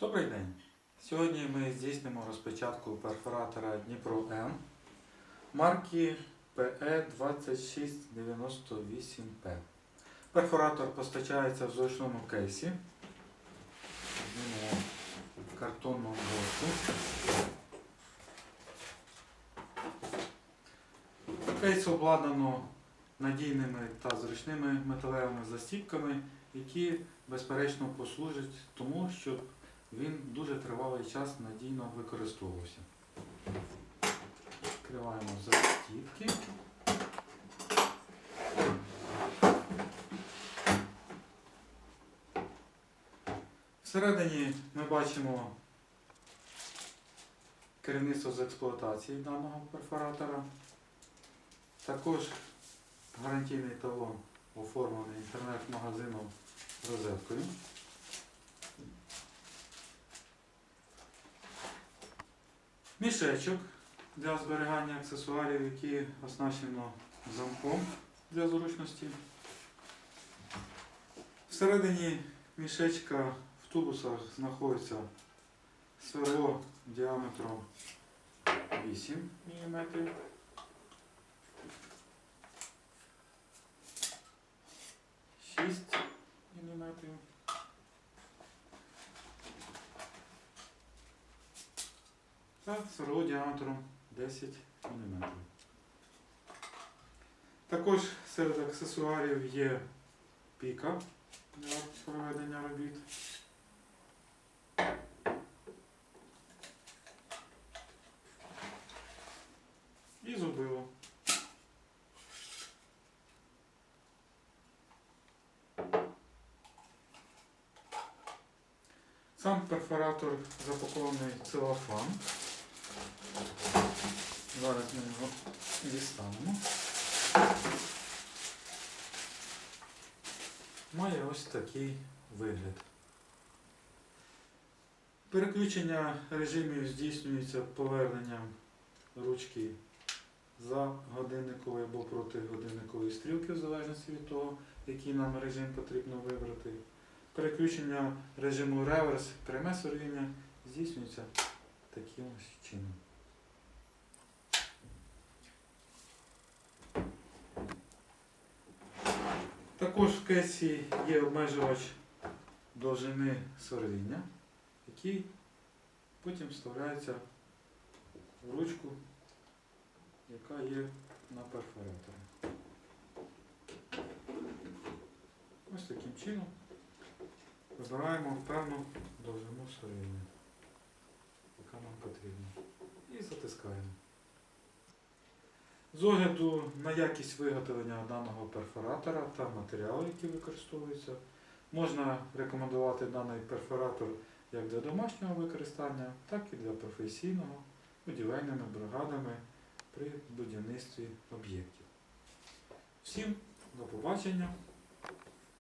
Добрий день! Сьогодні ми здійснимо розпечатку перфоратора Дніпро М марки E PE2698P. Перфоратор постачається в зручному кейсі. Знімемо в картонному. Кейс обладнано надійними та зручними металевими застіпками, які безперечно послужать тому, щоб він дуже тривалий час надійно використовувався. Відкриваємо застіпки. Всередині ми бачимо керівництво з експлуатації даного перфоратора. Також гарантійний талон оформлений інтернет-магазином розеткою. Мішечок для зберігання аксесуарів, які оснащено замком для зручності. Всередині мішечка в тубусах знаходиться сверло діаметром 8 мм. Та сверло діаметром 10 мм. Також серед аксесуарів є піка для проведення робіт. І зубило. Сам перфоратор запакований целофан. Зараз ми його дістанемо. Має ось такий вигляд. Переключення режимів здійснюється поверненням ручки за годинниковою або проти годинникової стрілки, в залежності від того, який нам режим потрібно вибрати. Переключення режиму реверс, пряме сорвіння здійснюється таким чином. Також в кейсі є обмежувач довжини сорвіння, який потім вставляється в ручку, яка є на перфораторі. Ось таким чином вибираємо певну довжину сорвіння, яка нам потрібна. І затискаємо. З огляду на якість виготовлення даного перфоратора та матеріалу, які використовуються, можна рекомендувати даний перфоратор як для домашнього використання, так і для професійного будівельними бригадами при будівництві об'єктів. Всім до побачення!